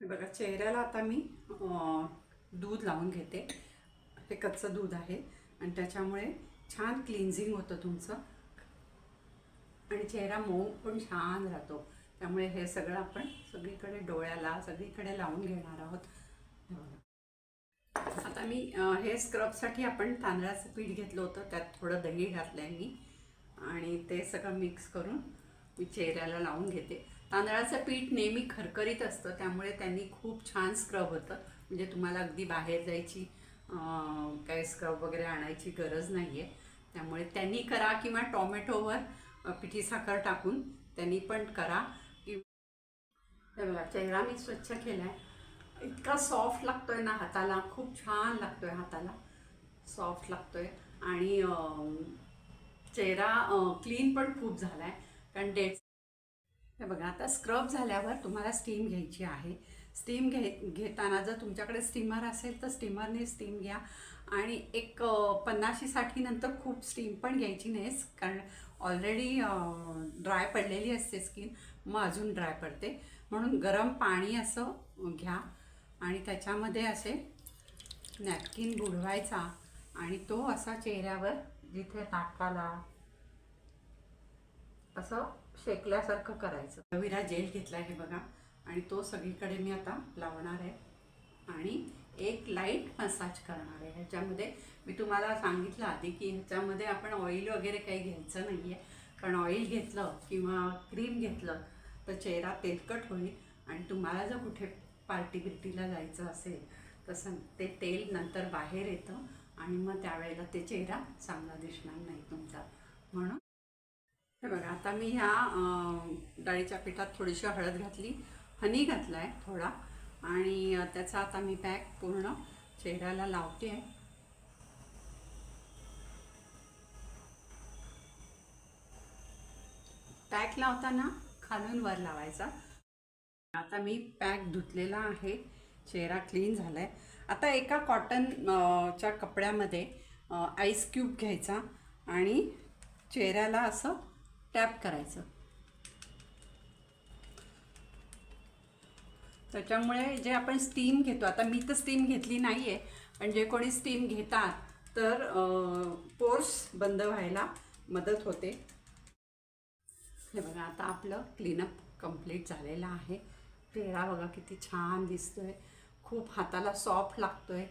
बघा चेहऱ्याला आता मी दूध लावून घेते. हे कच्चं दूध आहे आणि त्याच्यामुळे छान क्लिन्झिंग होतं तुमचं. आणि चेहरा मऊ पण छान राहतो. त्यामुळे हे सगळं आपण सगळीकडे डोळ्याला सगळीकडे लावून घेणार आहोत. आता मी हे स्क्रबसाठी आपण तांदळाचं पीठ घेतलं होतं. त्यात थोडं दही घातलं आहे मी. आणि ते सगळं मिक्स करून मी चेहऱ्याला लावून घेते. तांदळाचं पीठ नेहमी खरखरीत असतं त्यामुळे त्यांनी खूप छान स्क्रब होतं. म्हणजे तुम्हाला अगदी बाहेर जायची काही काय स्क्रब वगैरे आणायची गरज नाही आहे त्यामुळे त्यांनी करा किंवा टॉमॅटोवर पिठी साखर टाकून त्यांनी पण करा. कि बघा चेहरा मी स्वच्छ केला आहे इतका सॉफ्ट लागतो आहे ना हाताला. खूप छान लागतो आहे हाताला. सॉफ्ट लागतो आहे आणि चेहरा क्लीन पण खूप झाला आहे कारण डेट हे बघा आता स्क्रब झाल्यावर तुम्हाला स्टीम घ्यायची आहे. स्टीम घे घेताना जर तुमच्याकडे स्टीमर असेल तर स्टीमरने स्टीम घ्या. आणि एक पन्नाशी साठी नंतर खूप स्टीम पण घ्यायची नाही कारण ऑलरेडी ड्राय पडलेली असते स्किन. मग अजून ड्राय पडते. म्हणून गरम पाणी असं घ्या. आणि त्याच्यामध्ये असे नॅपकिन बुडवायचा. आणि तो असा चेहऱ्यावर जिथे नाकाला असं शेकल्यासारखं करायचं. रविरा जेल घेतला आहे बघा. आणि तो सगळीकडे मी आता लावणार आहे. आणि एक लाइट मसाज करणार आहे. ह्याच्यामध्ये मी तुम्हाला सांगितलं आधी की ह्याच्यामध्ये आपण ऑइल वगैरे काही घ्यायचं नाही आहे कारण ऑइल घेतलं किंवा क्रीम घेतलं तर चेहरा तेलकट होईल. आणि तुम्हाला जर कुठे पार्टी बिर्टीला जायचं असेल तसं ते तेल नंतर बाहेर येतं. आणि मग त्यावेळेला ते चेहरा चांगला दिसणार नाही तुमचा. म्हणून हे बघा आता मी ह्या डाळीच्या पिठात थोडीशी हळद घातली हनी घातला आहे थोडा आणि त्याचा आता मी पॅक पूर्ण चेहऱ्याला लावते. आहे पॅक लावताना खालून वर लावायचा. आता मी पॅक धुतलेला आहे चेहरा क्लीन झाला आहे आता एका कॉटन च्या कपड्यामध्ये आईस क्यूब घ्यायचा आणि चेहऱ्याला असं टॅप करायचं. त्याच्यामुळे जे आपण स्टीम घेतो आता मी तर स्टीम घेतली नाही आहे पण जे कोणी स्टीम घेतात तर पोर्स बंद व्हायला मदत होते. हे बघा आता आपलं क्लीनअप कंप्लीट झालेलं आहे. पेढा बघा किती छान दिसतोय. खूप हाताला सॉफ्ट लागतोय.